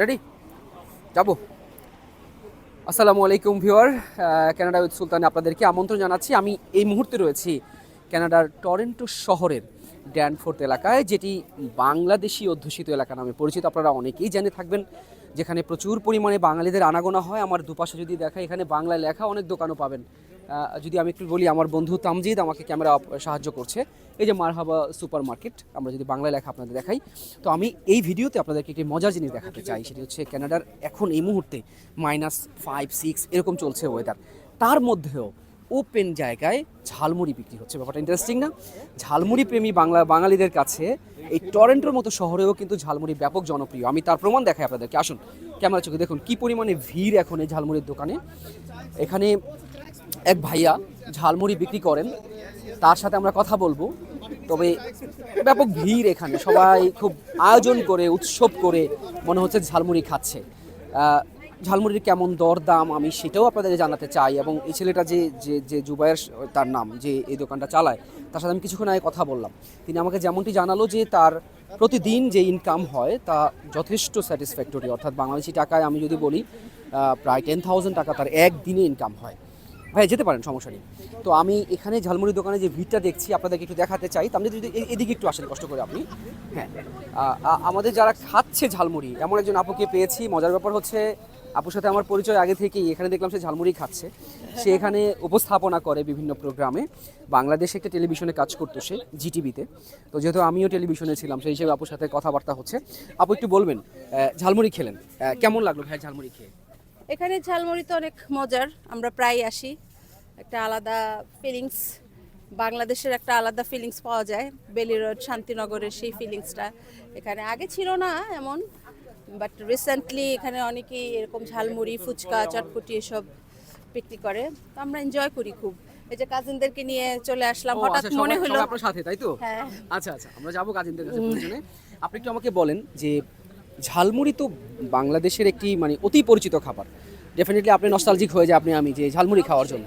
Ready যাব আসসালামু আলাইকুম ভিউয়ার কানাডা উইথ সুলতানে আপনাদেরকে আমন্ত্রণ জানাচ্ছি। আমি এই মুহূর্তে রয়েছি কানাডার টরেন্টো শহরের ড্যানফোর্থ এলাকায়, যেটি বাংলাদেশি অধ্যুষিত এলাকা নামে পরিচিত। আপনারা অনেকেই জেনে থাকবেন, যেখানে প্রচুর পরিমাণে বাঙালিদের আনাগোনা হয়। আমার দুপাশে যদি দেখা এখানে বাংলায় লেখা অনেক দোকানও পাবেন। যদি আমি একটু বলি, আমার বন্ধু তামজিদ আমাকে ক্যামেরা সাহায্য করছে। এই যে মারহাবা সুপার মার্কেট আমরা যদি বাংলায় লেখা আপনাদের দেখাই। তো আমি এই ভিডিওতে আপনাদেরকে একটি মজার জিনিস দেখাতে চাই, সেটি হচ্ছে কানাডার এখন এই মুহূর্তে মাইনাস ফাইভ সিক্স এরকম চলছে ওয়েদার তার মধ্যেও ওপেন জায়গায় ঝালমুড়ি বিক্রি হচ্ছে। ব্যাপারটা ইন্টারেস্টিং না? ঝালমুড়ি প্রেমী বাংলা, বাঙালিদের কাছে এই টরেন্টোর মতো শহরেও কিন্তু ঝালমুড়ি ব্যাপক জনপ্রিয়। আমি তার প্রমাণ দেখাই আপনাদেরকে। আসুন, ক্যামেরা চোখে দেখুন কী পরিমাণে ভিড় এখন এই ঝালমুড়ির দোকানে। এখানে এক ভাইয়া ঝালমুড়ি বিক্রি করেন। তার সাথে আমরা কথা বলব। তবে ব্যাপক ভিড় এখানে। সবাই খুব আয়োজন করে, উৎসব করে মনে হচ্ছে ঝালমুড়ি খাচ্ছে। ঝালমুড়ির কেমন দর দাম আমি সেটাও আপনাদের জানাতে চাই এবং এই ছেলেটা যে যে যে জুবায়ের তার নাম, যে এই দোকানটা চালায়, তার সাথে আমি কিছুক্ষণ আগে কথা বললাম। তিনি আমাকে যেমনটি জানালো যে তার প্রতিদিন যে ইনকাম হয় তা যথেষ্ট স্যাটিসফ্যাক্টরি অর্থাৎ বাংলাদেশি টাকায় আমি যদি বলি প্রায় টেন থাউজেন্ড টাকা তার একদিনে ইনকাম হয়। ভাই যেতে পারেন, সমস্যা নেই। তো আমি এখানে ঝালমুড়ি দোকানে যে ভিড়টা দেখছি, আপনাদেরকে একটু দেখাতে চাই। তো আপনি যদি এদিকে একটু আসেন, কষ্ট করে আপনি। হ্যাঁ আমাদের যারা খাচ্ছে ঝালমুড়ি, এমন একজন আপুকে পেয়েছি। মজার ব্যাপার হচ্ছে, আপুর সাথে আমার পরিচয় আগে থেকেই। এখানে দেখলাম সে ঝালমুড়ি খাচ্ছে। সে এখানে উপস্থাপনা করে বিভিন্ন প্রোগ্রামে। বাংলাদেশে একটা টেলিভিশনে কাজ করতো সে, জিটিভিতে। তো যেহেতু আমিও টেলিভিশনে ছিলাম, সেই হিসেবে আপুর সাথে কথাবার্তা হচ্ছে। আপু, একটু বলবেন ঝালমুড়ি খেলেন। কেমন লাগল ভাই ঝালমুড়ি খেয়ে? এখানে ঝালমুড়ি তো অনেক মজার আমরা প্রায় আসি। একটা আলাদা ফিলিংস বাংলাদেশের একটা আলাদা ফিলিংস পাওয়া যায়। বেলি রোড শান্তিনগরের সেই ফিলিংসটা এখানে আগে ছিল না এমন বাট রিসেন্টলি এখানে অনেকেই এরকম ঝালমুড়ি ফুচকা চটপটি এসব বিক্রি করে। তো আমরা এনজয় করি খুব। এই যে কাজিনদেরকে নিয়ে চলে আসলাম হঠাৎ আচ্ছা, মনে হলো আপনার সাথে তাই তো? হ্যাঁ। আচ্ছা আচ্ছা আমরা যাব কাজিনদের কাছে আপনি একটু আমাকে বলেন যে ঝালমুড়ি তো বাংলাদেশের একটি মানে অতি পরিচিত খাবার। ডেফিনেটলি আপনি নস্টালজিক হয়ে যায় আপনি, আমি যে ঝালমুড়ি খাওয়ার জন্য।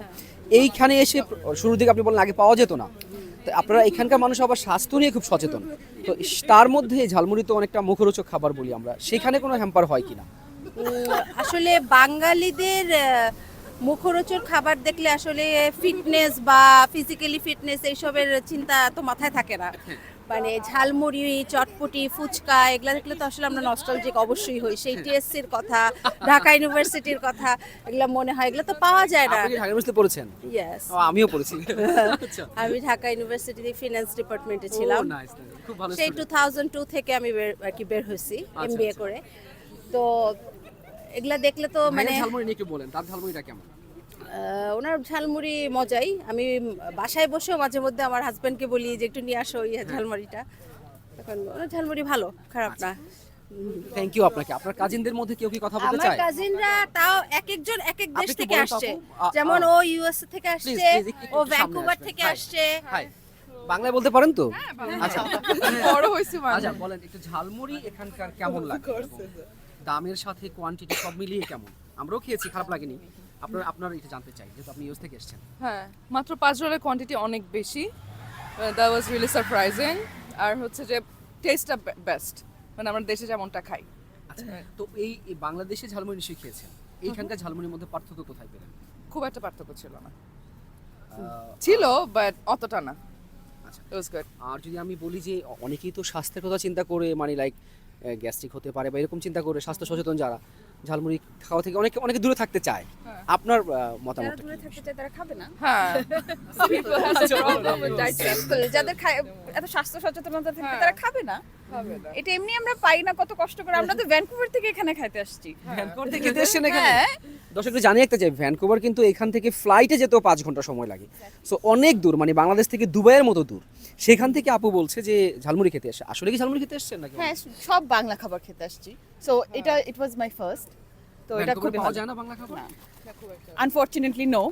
এইখানে এসে শুরুর দিকে আপনি বলেন আগে পাওয়া যেত না। তো আপনারা এখানকার মানুষ আবার স্বাস্থ্য নিয়ে খুব সচেতন। তো তার মধ্যে ঝালমুড়ি তো অনেকটা মুখরোচক খাবার বলি আমরা। সেখানে কোনো হ্যাম্পার হয় কিনা? আসলে বাঙালিদের মুখরোচক খাবার দেখলে আসলে ফিটনেস বা ফিজিক্যালি ফিটনেস এইসবের চিন্তা তো মাথায় থাকে না। মানে ঝালমুড়ি চটপটি ফুচকা এগুলা দেখলে তো আসলে আমরা নস্টালজিক অবশ্যই হই। সেই টিএসসির কথা ঢাকা ইউনিভার্সিটির কথা এগুলা মনে হয়। এগুলো তো পাওয়া যায় না। আপনি ঢাকা ইউনিভার্সিটিতে পড়েছেন? ইয়েস আমিও পড়েছি। আচ্ছা। আমি ঢাকা ইউনিভার্সিটিতে ফিনান্স ডিপার্টমেন্টে ছিলাম. খুব ভালো সেই student। টু থাউজেন্ড টু থেকে আমি আর কি বের হয়েছি এম আচ্ছা। করে। তো এগুলা দেখলে তো মানে ঝালমুড়ি নিয়ে একটু বলেন তার ঝালমুড়িটা কেমন? ওনার ঝালমুড়ি মজাই। আমি বাসায় বসেও মাঝে মধ্যে আমার হাজব্যান্ডকে বলি যে একটু নিয়ে আসো ইয়ে ঝালমুড়িটা। এখন ওনার ঝালমুড়ি ভালো খারাপ না। থ্যাংক ইউ আপনাকে। আপনার কাজিনদের মধ্যে কেউ কি কথা বলতে আমার কাজিনরা তাও এক একজন এক এক দেশ থেকে আসছে। যেমন ও ইউএস থেকে আসছে ও ভ্যাঙ্কুভার থেকে আসছে। বাংলায় বলতে পারেন তো? আচ্ছা। বড় হয়েছে মানে। আচ্ছা বলেন একটু ঝালমুড়ি এখানকার কেমন লাগে? দামের সাথে কোয়ান্টিটি সব মিলিয়ে কেমন? আমরাও খেয়েছি খারাপ লাগেনি। আপনার আপনার এটা জানতে চাই যেহেতু আপনি ইউএস থেকে এসেছেন। হ্যাঁ মাত্র পাঁচ রোলের কোয়ান্টিটি অনেক বেশি। দ্যাট ওয়াজ রিয়েলি সারপ্রাইজিং আর হচ্ছে যে টেস্টটা বেস্ট মানে আমরা দেশে যেমনটা খাই। আচ্ছা তো এই বাংলাদেশে ঝালমুড়ি নিশ্চয়ই খেয়েছেন। এইখানকার ঝালমুড়ির মধ্যে পার্থক্য কোথায় পেলেন? খুব একটা পার্থক্য ছিল না। ছিল বাট অতটা না। আচ্ছা। আর যদি আমি বলি যে অনেকেই তো স্বাস্থ্যের কথা চিন্তা করে মানে লাইক গ্যাস্ট্রিক হতে পারে বা এরকম চিন্তা করে স্বাস্থ্য সচেতন যারা ঝালমুড়ি খাওয়া থেকে অনেকে অনেকে দূরে থাকতে চায়। হ্যাঁ। আপনার মতামত দূরে থাকতে চায় তারা খাবে না। হ্যাঁ. যাদের খায় এত স্বাস্থ্য সচেতনতা থাকে হ্যাঁ। তারা খাবে না। এটা এমনি আমরা পাই না কত কষ্ট করে। আমরা তো ভ্যানকুভার থেকে এখানে খাইতে আসছি। ভ্যানকুভার থেকে খেতে এসেছেন এখানে। হ্যাঁ দর্শক একটু জানিয়ে একটা যে ভ্যানকুভার কিন্তু এখান থেকে ফ্লাইটে যেতেও পাঁচ ঘণ্টা সময় লাগে। সো অনেক দূর মানে বাংলাদেশ থেকে দুবাইয়ের মতো দূর। সেখান থেকে আপু বলছে যে ঝালমুড়ি খেতে এসে আসলে কি ঝালমুড়ি খেতে এসেছেন নাকি? হ্যাঁ সব বাংলা খাবার খেতে আসছি। সো এটা ইট ওয়াজ মাই ফার্স্ট তো এটা খুব পাওয়া ভালো। যায় না বাংলা খাবার? আনফরচুনেটলি নো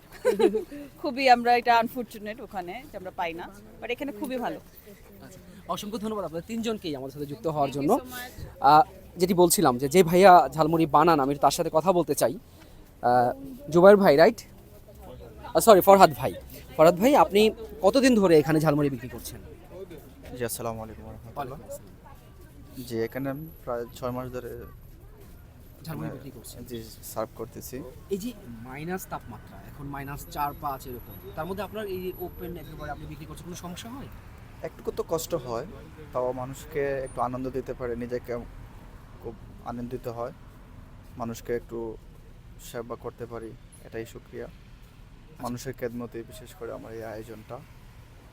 খুবই আমরা এটা আনফরচুনেট ওখানে যে আমরা পাই না। বাট এখানে খুবই ভালো। আচ্ছা, অসংখ্য ধন্যবাদ আপনাদের। তিনজনকেই আমাদের সাথে যুক্ত হওয়ার জন্য। যেটি বলছিলাম যে যে ভাইয়া ঝালমুড়ি বানান আমি তার সাথে কথা বলতে চাই। জুবাইর ভাই রাইট সরি ফরহাদ ভাই। ফরহাদ ভাই আপনি কতদিন ধরে এখানে ঝালমুড়ি বিক্রি করছেন? জি আসসালামু আলাইকুম জি এখানে আমি প্রায় ছয় মাস ধরে ঝালমুড়ি বিক্রি করছেন? জি সার্ভ করতেছি। এই যে মাইনাস তাপমাত্রা এখন মাইনাস চার পাঁচ এরকম তার মধ্যে আপনার এই ওপেন একেবারে আপনি বিক্রি করছেন কোনো সমস্যা হয়? একটুকু তো কষ্ট হয় তাও মানুষকে একটু আনন্দ দিতে পারে নিজেকে খুব আনন্দিত হয় মানুষকে একটু সেবা করতে পারি এটাই সুক্রিয়া মানুষের খেদমতে বিশেষ করে আমার এই আয়োজনটা।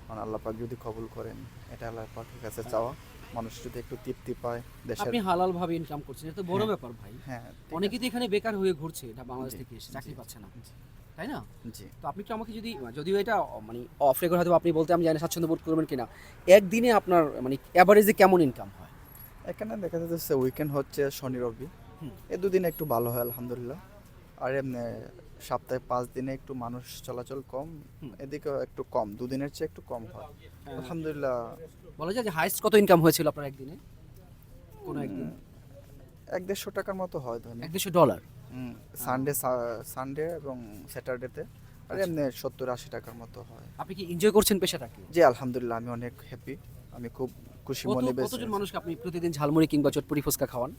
মানে আল্লাহ পাক যদি কবুল করেন এটা আল্লাহ পাকের কাছে চাওয়া। মানুষ যদি একটু তৃপ্তি পায় দেশে আপনি হালাল ভাবে ইনকাম করছেন এটা তো বড় হ্যাঁ। ব্যাপার ভাই। হ্যাঁ অনেকেই তো এখানে বেকার হয়ে ঘুরছে এটা বাংলাদেশ থেকে এসে চাকরি পাচ্ছে না। তাই না। জি। তো আপনি একটু আমাকে যদি যদিও এটা মানে অফ রেকর্ড হয়তো আপনি বলতে আমি জানি স্বাচ্ছন্দ্য বোধ করবেন কিনা একদিনে আপনার মানে অ্যাভারেজে কেমন ইনকাম হয়? এখানে দেখা যাচ্ছে উইকেন্ড হচ্ছে শনি রবি। এ দুদিনে একটু ভালো হয় আলহামদুলিল্লাহ। আর এমনি সপ্তাহে পাঁচ দিনে একটু মানুষ চলাচল কম। এদিকে একটু কম দুদিনের চেয়ে একটু কম হয়। আলহামদুলিল্লাহ। বলা যায় যে হাইস্ট কত ইনকাম হয়েছিল আপনার একদিনে? কোনো একদিন? এক দেড়শো টাকার মতো হয় ধরেন। এক দেড়শো ডলার সানডে সানডে এবং স্যাটারডেতে আর এমনি সত্তর আশি টাকার মতো হয়। আপনি কি এনজয় করছেন পেশাটাকে? জি আলহামদুলিল্লাহ আমি অনেক হ্যাপি আমি খুব খুশি মনে বেশ কতজন মানুষকে আপনি প্রতিদিন ঝালমুড়ি কিংবা চটপটি ফুচকা খাওয়ান?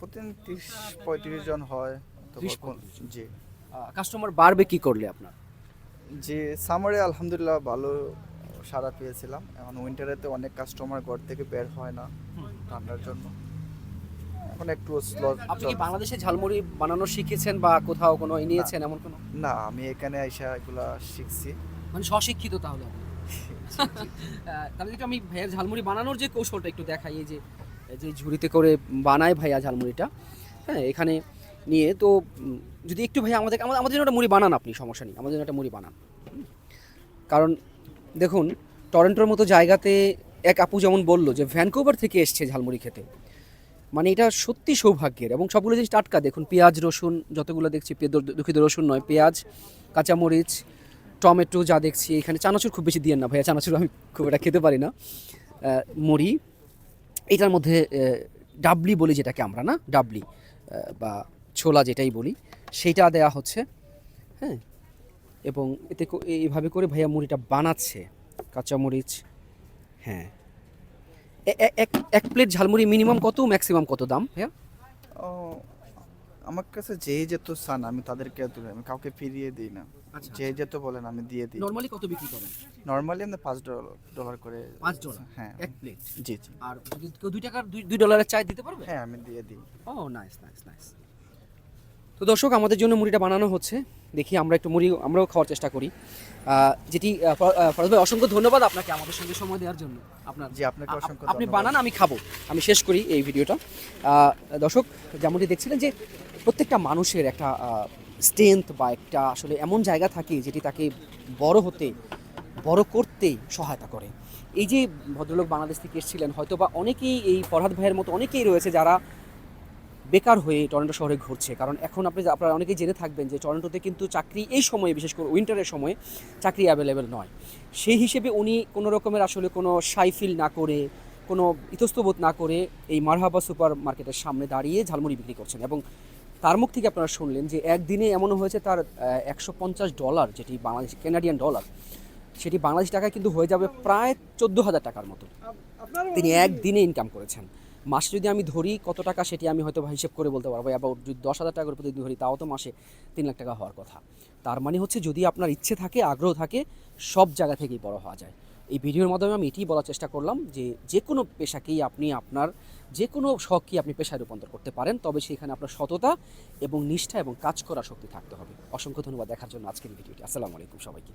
প্রতিদিন তিরিশ পঁয়ত্রিশ জন হয়। অথবা 30 কোন- জি। কাস্টমার বাড়বে কি করলে আপনার? যে সামারে আলহামদুলিল্লাহ ভালো সারা পেয়েছিলাম। এখন উইন্টারেতে অনেক কাস্টমার ঘর থেকে বের হয় না ঠান্ডার জন্য। এখন একটু স্লো আপনি কি বাংলাদেশে ঝালমুড়ি বানানো শিখেছেন বা কোথাও কোনো ই নিয়েছেন এমন কোনো? না আমি এখানে আইসা এগুলা শিখছি। মানে স্বশিক্ষিত তাহলে আপনি। আহ, তাহলে একটু আমি ভাইয়ার ঝালমুড়ি বানানোর যে কৌশলটা একটু দেখাই এই যে যে ঝুড়িতে করে বানায় ভাইয়া ঝালমুড়িটা হ্যাঁ এখানে নিয়ে তো যদি একটু ভাইয়া আমাদের আমাদের জন্য একটা মুড়ি বানান আপনি, সমস্যা নেই, আমাদের জন্য একটা মুড়ি বানান। কারণ দেখুন, টরেন্টোর মতো জায়গাতে এক আপু যেমন বলল যে ভ্যানকুভার থেকে এসছে ঝালমুড়ি খেতে মানে এটা সত্যি সৌভাগ্যের এবং সবগুলো জিনিস টাটকা। দেখুন, পেঁয়াজ, রসুন, যতগুলো দেখছি দুঃখিত, রসুন নয়, পেঁয়াজ, কাঁচামরিচ, টমেটো যা দেখছি, এখানে চানাচুর খুব বেশি দিয়েন না ভাইয়া, চানাচুর আমি খুব একটা খেতে পারি না। মুড়ি এটার মধ্যে ডাবলি বলি যেটাকে আমরা, না? ডাবলি বা ছোলা যেটাই বলি, সেটা দেয়া হচ্ছে হ্যাঁ? এবং এতে এইভাবে করে ভাইয়া মুড়িটা বানাচ্ছে, কাঁচামরিচ হ্যাঁ। এক এক প্লেট ঝালমুড়ি মিনিমাম কত ম্যাক্সিমাম কত দাম, ভাইয়া? আমার কাছে যেই যেত চান আমি তাদেরকে তুলে আমি কাউকে ফিরিয়ে দিই না। আচ্ছা, যে যেত বলেন আমি দিয়ে দিই। নর্মালি কত বিক্রি করেন? নর্মালি আমরা পাঁচ ডলার ডলার করে পাঁচ ডলার? হ্যাঁ। এক প্লেট জি জি। আর কেউ দুই টাকার দুই ডলারের চাই দিতে পারবে? হ্যাঁ আমি দিয়ে দিই। ও নাইস নাইস নাইস তো দর্শক আমাদের জন্য মুড়িটা বানানো হচ্ছে। দেখি আমরা একটু মুড়ি আমরাও খাওয়ার চেষ্টা করি। যেটি ফরাজ ভাই অসংখ্য ধন্যবাদ আপনাকে আমাদের সঙ্গে সময় দেওয়ার জন্য। আপনার জি আপনাকে অসংখ্য আপনি বানান আমি খাব। আমি শেষ করি এই ভিডিওটা। দর্শক যেমনটি দেখছিলেন যে প্রত্যেকটা মানুষের একটা স্ট্রেংথ বা একটা আসলে এমন জায়গা থাকে যেটি তাকে বড় হতে, বড় করতে সহায়তা করে। এই যে ভদ্রলোক বাংলাদেশ থেকে এসেছিলেন, হয়তো বা অনেকেই এই ফরহাদ ভাইয়ের মতো অনেকেই রয়েছে যারা বেকার হয়ে টরন্টো শহরে ঘুরছে। কারণ এখন আপনি আপনারা অনেকেই জেনে থাকবেন যে টরন্টোতে কিন্তু চাকরি এই সময়ে, বিশেষ করে উইন্টারের সময়ে, চাকরি অ্যাভেলেবেল নয়। সেই হিসেবে উনি কোনো রকমের আসলে কোনো সাইফিল না করে, কোনো ইতস্তবোধ না করে এই মারহাবা সুপার মার্কেটের সামনে দাঁড়িয়ে ঝালমুড়ি বিক্রি করছেন এবং তার মুখ থেকে আপনারা শুনলেন যে একদিনে এমনও হয়েছে তার একশো পঞ্চাশ ডলার যেটি বাংলাদেশ কানাডিয়ান ডলার সেটি বাংলাদেশ টাকায় কিন্তু হয়ে যাবে প্রায় চোদ্দ হাজার টাকার মতো। তিনি একদিনে ইনকাম করেছেন। মাসে যদি আমি ধরি কত টাকা সেটি আমি হয়তো হিসেব করে বলতে পারব অ্যাবাউট যদি দশ হাজার টাকার করে প্রতিদিন ধরি তাও তো মাসে তিন লাখ টাকা হওয়ার কথা। তার মানে হচ্ছে যদি আপনার ইচ্ছে থাকে আগ্রহ থাকে সব জায়গা থেকেই বড় হওয়া যায়। এই ভিডিওর মাধ্যমে আমি এটি বলার চেষ্টা করলাম যে যে কোনো পেশাকেই আপনি আপনার যে কোনো শখকেই আপনি পেশায় রূপান্তর করতে পারেন, তবে সেখানে আপনার সততা এবং নিষ্ঠা এবং কাজ করার শক্তি থাকতে হবে। অসংখ্য ধন্যবাদ দেখার জন্য আজকের ভিডিওটি। আসসালামু আলাইকুম সবাইকে।